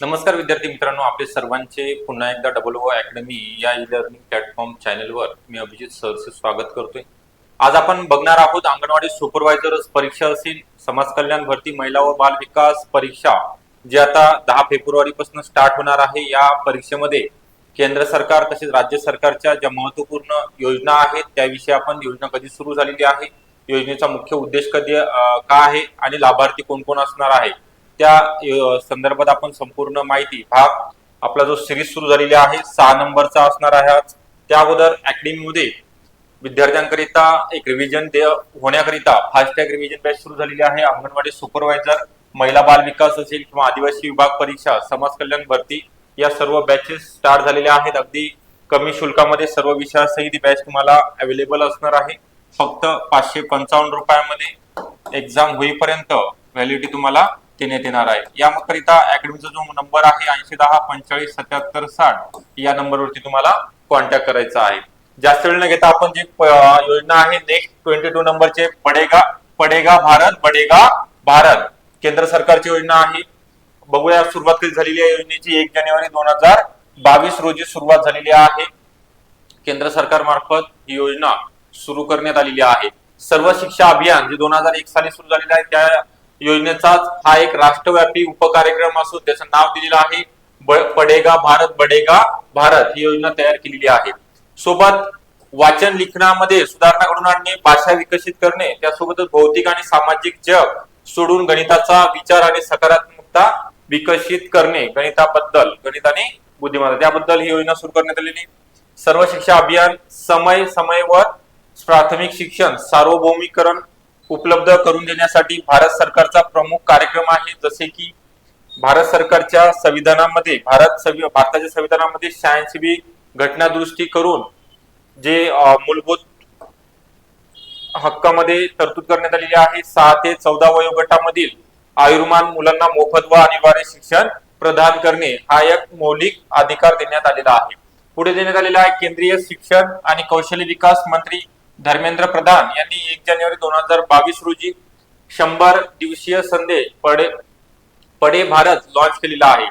नमस्कार विद्यार्थी मित्रांनो आपले सर्वांचे पुन्हा एकदा डबल ओ अकॅडमी या ई लर्निंग प्लॅटफॉर्म चॅनलवर मी अभिजित सरचे स्वागत करतोय. आज आपण बघणार आहोत अंगणवाडी सुपरवायझर परीक्षा असेल समाज कल्याण भरती महिला व बाल विकास परीक्षा जी आता दहा फेब्रुवारी पासून स्टार्ट होणार आहे. या परीक्षेमध्ये केंद्र सरकार तसेच राज्य सरकारच्या ज्या महत्त्वपूर्ण योजना आहेत त्याविषयी आपण योजना कधी सुरू झालेली आहे योजनेचा मुख्य उद्देश कधी का आहे आणि लाभार्थी कोण कोण असणार आहे? त्या संदर्भात आपण संपूर्ण माहिती भाग आपला जो सिरीज सुरू झालेली आहे सहा नंबरचा असणार आहे त्या अगोदर अकॅडमीमध्ये विद्यार्थ्यांकरिता एक रिव्हिजन होण्याकरिता फास्टॅग रिव्हिजन बॅच सुरू झालेली आहे. अंगणवाडी सुपरवायझर महिला बाल विकास असेल किंवा आदिवासी विभाग परीक्षा समाज कल्याण भरती या सर्व बॅचेस स्टार्ट झालेल्या आहेत. अगदी कमी शुल्कामध्ये सर्व विषयासहित ही बॅच तुम्हाला अवेलेबल असणार आहे. फक्त पाचशे पंचावन्न रुपयामध्ये एक्झाम होईपर्यंत व्हॅलिडिटी तुम्हाला देण्यात येणार आहे. याकरिता अकॅडमीचा जो नंबर आहे ऐंशी दहा पंचेचाळीस सत्याहत्तर साठ या नंबरवरती तुम्हाला कॉन्टॅक्ट करायचा आहे. जास्त वेळ न घेता आपण जी योजना आहे नेक्स्ट ट्वेंटी टू नंबरचे पडेगा पडेगा भारत बडेगा भारत केंद्र सरकारची योजना आहे. बघूया सुरुवात कधी झालेली आहे योजनेची एक जानेवारी दोन हजार बावीस रोजी सुरुवात झालेली आहे. केंद्र सरकार मार्फत ही योजना सुरू करण्यात आलेली आहे. सर्व शिक्षा अभियान जे दोन हजार एक साली सुरू झालेलं आहे त्या योजनेचाच हा एक राष्ट्रव्यापी उपकार्यक्रम असून त्याचं नाव दिलेलं आहे पडेगा भारत बडेगा भारत ही योजना तयार केलेली आहे. सोबत वाचन लिखनामध्ये सुधारणा घडून आणणे भाषा विकसित करणे त्यासोबतच भौतिक आणि सामाजिक जग सोडून गणिताचा विचार आणि सकारात्मकता विकसित करणे गणिताबद्दल गणिताने बुद्धिमत्ता त्याबद्दल ही योजना सुरू करण्यात आलेली. सर्व शिक्षा अभियान समय समयवर प्राथमिक शिक्षण सार्वभौमिकरण उपलब्ध करून देण्यासाठी भारत सरकारचा प्रमुख कार्यक्रम आहे. जसे की भारत सरकारच्या संविधानामध्ये भारत संवि भारताच्या संविधानामध्ये शहाऐंशी घटना दुरुस्ती करून जे मूलभूत हक्कामध्ये तरतूद करण्यात आलेली आहे. सहा ते चौदा वयोगटामधील आयुर्मान मुलांना मोफत व अनिवार्य शिक्षण प्रदान करणे हा एक मौलिक अधिकार देण्यात आलेला आहे. पुढे देण्यात आलेला आहे केंद्रीय शिक्षण आणि कौशल्य विकास मंत्री धर्मेंद्र प्रधान यांनी एक जानेवारी दोन हजार बावीस रोजी शंभर दिवसीय संदेश पडे पडे भारत लॉन्च केलेला आहे.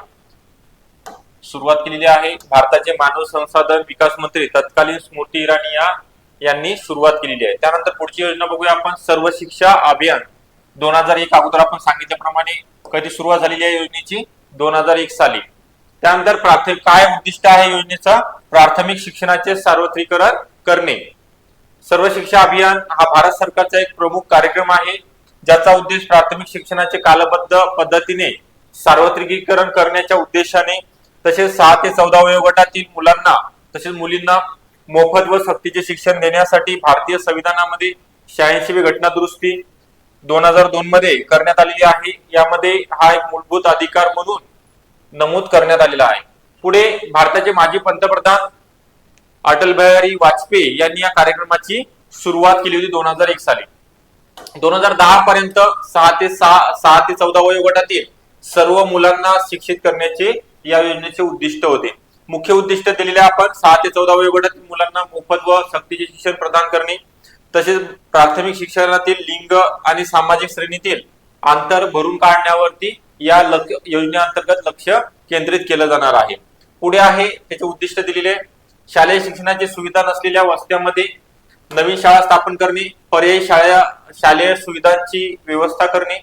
सुरुवात केलेली आहे भारताचे मानव संसाधन विकास मंत्री तत्कालीन स्मृती इराणी यांनी सुरुवात केलेली आहे. त्यानंतर पुढची योजना बघूया आपण. सर्व शिक्षा अभियान. दोन हजार एक अगोदर आपण सांगितल्याप्रमाणे कधी सुरुवात झालेली आहे योजनेची? दोन हजार एक साली. त्यानंतर प्राथमिक काय उद्दिष्ट आहे योजनेचा? प्राथमिक शिक्षणाचे सार्वत्रिकरण करणे. सर्व शिक्षा अभियान हा भारत सरकारचा एक प्रमुख कार्यक्रम आहे ज्याचा उद्देश प्राथमिक शिक्षणाचे कालबद्ध पद्धतीने सार्वत्रिकीकरण करण्याच्या उद्देशाने तसेच सहा ते चौदा वयोगटातील मुलांना तसेच मुलींना मोफत व सक्तीचे शिक्षण देण्यासाठी भारतीय संविधानामध्ये शहाऐंशी घटना दुरुस्ती दोन हजार दोन मध्ये करण्यात आलेली आहे. यामध्ये हा एक मूलभूत अधिकार म्हणून नमूद करण्यात आलेला आहे. पुढे भारताचे माजी पंतप्रधान अटल बिहारी वाजपेयी यांनी या कार्यक्रमाची सुरुवात केली होती दोन हजार एक साली. दोन हजार दहा पर्यंत सहा ते सहा सहा ते चौदा वयोगटातील सर्व मुलांना शिक्षित करण्याचे या योजनेचे उद्दिष्ट होते. मुख्य उद्दिष्ट दिलेले आपण सहा ते चौदा वयोगटातील मुलांना मोफत व सक्तीचे शिक्षण प्रदान करणे तसेच प्राथमिक शिक्षणातील लिंग आणि सामाजिक श्रेणीतील अंतर भरून काढण्यावरती या योजनेअंतर्गत लक्ष केंद्रित केलं जाणार आहे. पुढे आहे त्याचे उद्दिष्ट दिलेले शालेय शिक्षणाची सुविधा नसलेल्या वस्त्यामध्ये नवीन शाळा स्थापन करणे पर्यायी शाळा शालेय सुविधांची व्यवस्था करणे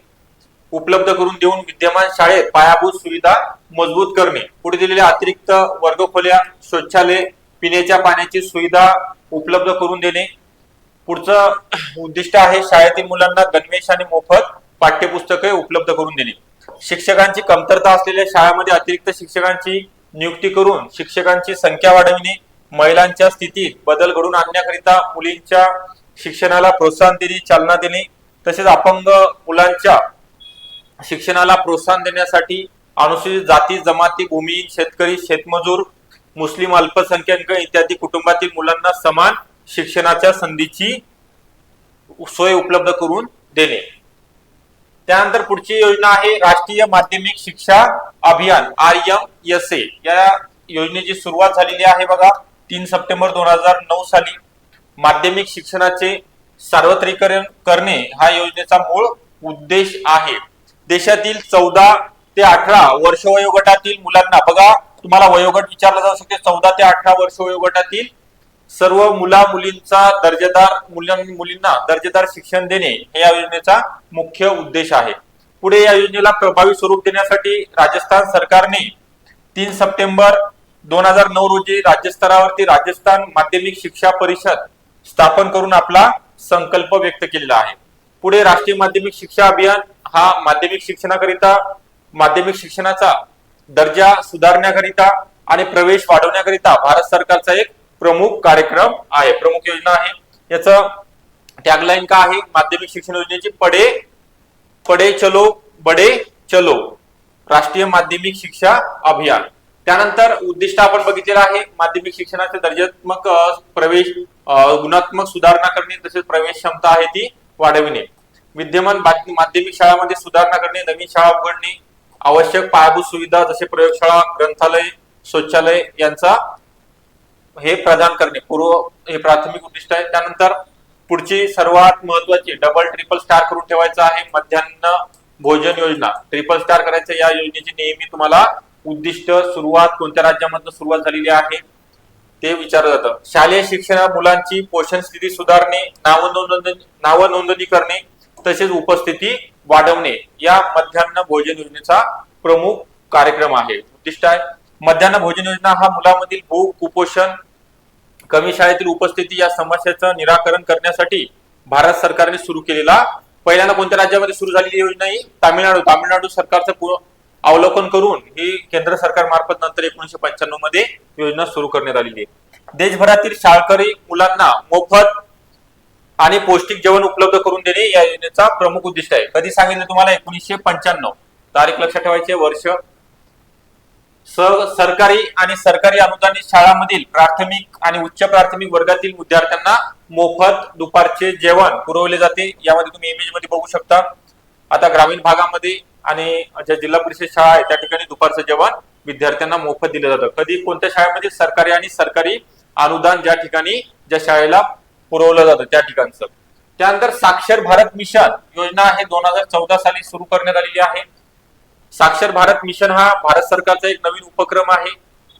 उपलब्ध करून देऊन विद्यमान शाळेत पायाभूत सुविधा मजबूत करणे पुढे दिलेल्या अतिरिक्त वर्गखोल्या शौचालय पिण्याच्या पाण्याची सुविधा उपलब्ध करून देणे. पुढचं उद्दिष्ट आहे शाळेतील मुलांना गणवेश आणि मोफत पाठ्यपुस्तके उपलब्ध करून देणे. शिक्षकांची कमतरता असलेल्या शाळांमध्ये अतिरिक्त शिक्षकांची नियुक्ती करून शिक्षकांची संख्या वाढविणे महिलांच्या स्थितीत बदल घडून आणण्याकरिता मुलींच्या शिक्षणाला प्रोत्साहन देणे चालना देणे तसेच अपंग मुलांच्या शिक्षणाला प्रोत्साहन देण्यासाठी अनुसूचित जाती जमाती भूमिहीन शेतकरी शेतमजूर मुस्लिम अल्पसंख्याक इत्यादी कुटुंबातील मुलांना समान शिक्षणाच्या संधीची सोय उपलब्ध करून देणे. त्यानंतर पुढची योजना आहे राष्ट्रीय माध्यमिक शिक्षा अभियान आर एम एस ए. या योजनेची सुरुवात झालेली आहे बघा. तीन सप्टेंबर दोन हजार नऊ साली माध्यमिक शिक्षणाचे सार्वत्रिकरण करणे हा योजनेचा मूळ उद्देश आहे. देशातील चौदा ते अठरा वर्ष वयोगटातील मुलांना बघा तुम्हाला वयोगट विचारला जाऊ शकते चौदा ते अठरा वर्ष वयोगटातील सर्व मुला मुलींचा दर्जेदार मुलींना दर्जेदार शिक्षण देणे हे या योजनेचा मुख्य उद्देश आहे. पुढे या योजनेला प्रभावी स्वरूप देण्यासाठी राजस्थान सरकारने तीन सप्टेंबर दोन हजार नऊ रोजी राज्यस्तरावरती राजस्थान माध्यमिक शिक्षा परिषद स्थापन करून आपला संकल्प व्यक्त केलेला आहे. पुढे राष्ट्रीय माध्यमिक शिक्षा अभियान हा माध्यमिक शिक्षणाकरिता माध्यमिक शिक्षणाचा दर्जा सुधारण्याकरिता आणि प्रवेश वाढवण्याकरिता भारत सरकारचा एक प्रमुख कार्यक्रम आहे. प्रमुख योजना आहे. याचं टॅगलाईन का आहे? माध्यमिक शिक्षण योजनेची पडे पडे चलो बडे चलो. राष्ट्रीय माध्यमिक शिक्षा अभियान. त्यानंतर उद्दिष्ट आपण बघितलेलं आहे माध्यमिक शिक्षणाचे दर्जात्मक प्रवेश गुणात्मक सुधारणा करणे तसेच प्रवेश क्षमता आहे ती वाढविणे. विद्यमान माध्यमिक शाळामध्ये सुधारणा करणे नवीन शाळा उघडणे आवश्यक पायाभूत सुविधा जसे प्रयोगशाळा ग्रंथालय शौचालय यांचा हे प्रदान करणे. पूर्व हे प्राथमिक उद्दिष्ट आहे. त्यानंतर पुढची सर्वात महत्वाची डबल ट्रिपल स्टार करून ठेवायचं आहे मध्यान्ह भोजन योजना. ट्रिपल स्टार करायचं या योजनेची नेहमी तुम्हाला उद्दिष्ट सुरुवात कोणत्या राज्यामधून सुरुवात झालेली आहे ते विचारलं जातं. शालेय शिक्षण मुलांची पोषण स्थिती सुधारणे नाव नावनोंदणी नाव नोंदणी करणे तसेच उपस्थिती वाढवणे या मध्यान्ह भोजन योजनेचा प्रमुख कार्यक्रम आहे. उद्दिष्ट आहे मध्यान्ह भोजन योजना हा मुलांमधील भूक कुपोषण कमी शाळेतील उपस्थिती या समस्येचं निराकरण करण्यासाठी भारत सरकारने सुरू केलेला पहिल्यांदा कोणत्या राज्यामध्ये सुरू झालेली योजना ही? तामिळनाडू. तामिळनाडू सरकारचं अवलोकन करून ही केंद्र सरकार मार्फत नंतर एकोणीशे पंच्याण्णवमध्ये योजना सुरू करण्यात आलेली आहे. देशभरातील शाळकरी मुलांना मोफत आणि पौष्टिक जेवण उपलब्ध करून देणे या योजनेचा प्रमुख उद्दिष्ट आहे. कधी सांगितलं तुम्हाला? एकोणीसशे पंच्याण्णव. तारीख लक्षात ठेवायचे वर्ष सरकारी आणि सरकारी अनुदानित शाळांमधील प्राथमिक आणि उच्च प्राथमिक वर्गातील विद्यार्थ्यांना मोफत दुपारचे जेवण पुरवले जाते. यामध्ये तुम्ही इमेजमध्ये बघू शकता. आता ग्रामीण भागामध्ये आणि ज्या जिल्हा परिषद शाळा आहे त्या ठिकाणी दुपारचं जेवण विद्यार्थ्यांना मोफत दिलं जातं. कधी कोणत्या शाळेमध्ये सरकारी आणि सरकारी अनुदान ज्या ठिकाणी ज्या शाळेला पुरवलं जातं त्या ठिकाणचं. त्यानंतर साक्षर भारत मिशन योजना आहे दोन हजार चौदा साली सुरू करण्यात आलेली आहे. साक्षर भारत मिशन हा भारत सरकारचा एक नवीन उपक्रम आहे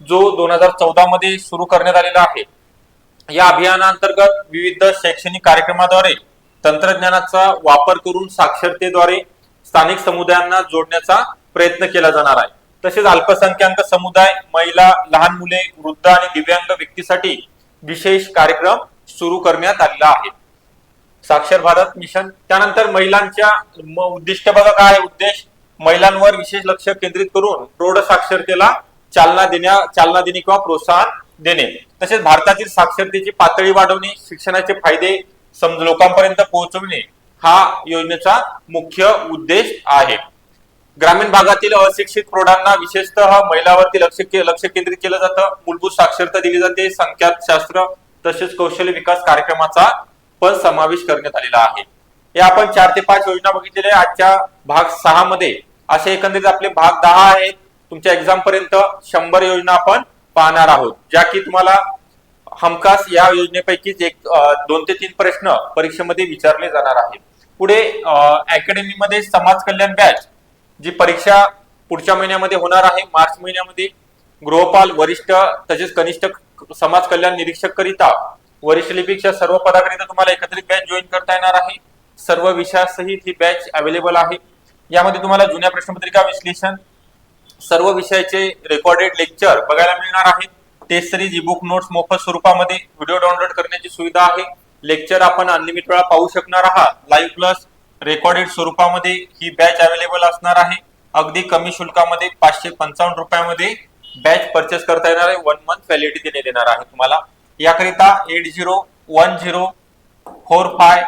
जो दोन हजार चौदा मध्ये सुरू करण्यात आलेला आहे. या अभियानांतर्गत विविध शैक्षणिक कार्यक्रमाद्वारे तंत्रज्ञानाचा वापर करून साक्षरतेद्वारे स्थानिक समुदायांना जोडण्याचा प्रयत्न केला जाणार आहे. तसेच अल्पसंख्याक समुदाय महिला लहान मुले वृद्ध आणि दिव्यांग व्यक्तीसाठी विशेष कार्यक्रम सुरू करण्यात आलेला आहे. साक्षर भारत मिशन. त्यानंतर महिलांच्या उद्दिष्ट बघा काय उद्देश? महिलांवर विशेष लक्ष केंद्रित करून प्रौढ साक्षरतेला चालना देण्या चालना देणे किंवा प्रोत्साहन देणे. तसेच भारतातील साक्षरतेची पातळी वाढवणे शिक्षणाचे फायदे समज लोकांपर्यंत पोहोचवणे हा योजनेचा मुख्य उद्देश आहे. ग्रामीण भागातील अशिक्षित प्रौढांना विशेषतः महिलावरती लक्ष लक्ष केंद्रित केलं जातं. मूलभूत साक्षरता दिली जाते. संख्याशास्त्र तसेच कौशल्य विकास कार्यक्रमाचा पण समावेश करण्यात आलेला आहे. या आपण चार ते पाच योजना बघितलेल्या आजच्या भाग सहा मध्ये असे एकंदरीत आपले भाग दहा आहेत. तुमच्या एक्झाम पर्यंत शंभर योजना आपण पाहणार आहोत. ज्या की तुम्हाला हमखास या योजनेपैकीच एक दोन ते तीन प्रश्न परीक्षेमध्ये विचारले जाणार आहेत. पुढे अकॅडमीमध्ये समाज कल्याण बॅच जी परीक्षा पुढच्या महिन्यामध्ये होणार आहे. मार्च महिन्यामध्ये गृहपाल वरिष्ठ तसेच कनिष्ठ समाज कल्याण निरीक्षक करिता वरिष्ठ लिपिकच्या सर्व पदाकरिता तुम्हाला एकत्रित बॅच जॉईन करता येणार आहे. सर्व विषयासहित ही बॅच अवेलेबल आहे. यामध्ये तुम्हाला जुन्या प्रश्नपत्रिका विश्लेषण सर्व विषयाचे रेकॉर्डेड लेक्चर बघायला मिळणार आहेत टेस्ट सिरीज बुक नोट्स मोफत स्वरूपामध्ये व्हिडिओ डाउनलोड करण्याची सुविधा आहे. लेक्चर आपण अनलिमिटेड वेळा पाहू शकणार आहात. लाईव्ह प्लस रेकॉर्डेड स्वरूपामध्ये ही बॅच अवेलेबल असणार आहे. अगदी कमी शुल्कामध्ये पाचशे पंचावन्न रुपयामध्ये बॅच परचेस करता येणार आहे. वन मंथ व्हॅलिडिटी देण्यात येणार आहे तुम्हाला. याकरिता eight zero one zero four five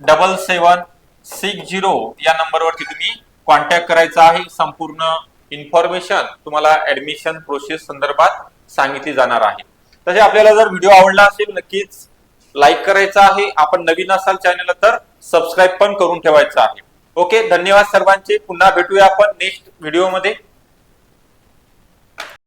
double seven six zero या नंबरवरती तुम्ही कॉन्टॅक्ट करायचा आहे. संपूर्ण इन्फॉर्मेशन तुम्हाला ऍडमिशन प्रोसेस संदर्भात सांगितली जाणार आहे. तसे आपल्याला जर व्हिडिओ आवडला असेल नक्कीच लाईक करायचा आहे. आपण नवीन असाल चॅनलला तर सबस्क्राईब पण करून ठेवायचं आहे. ओके धन्यवाद सर्वांचे. पुन्हा भेटूया आपण नेक्स्ट व्हिडिओमध्ये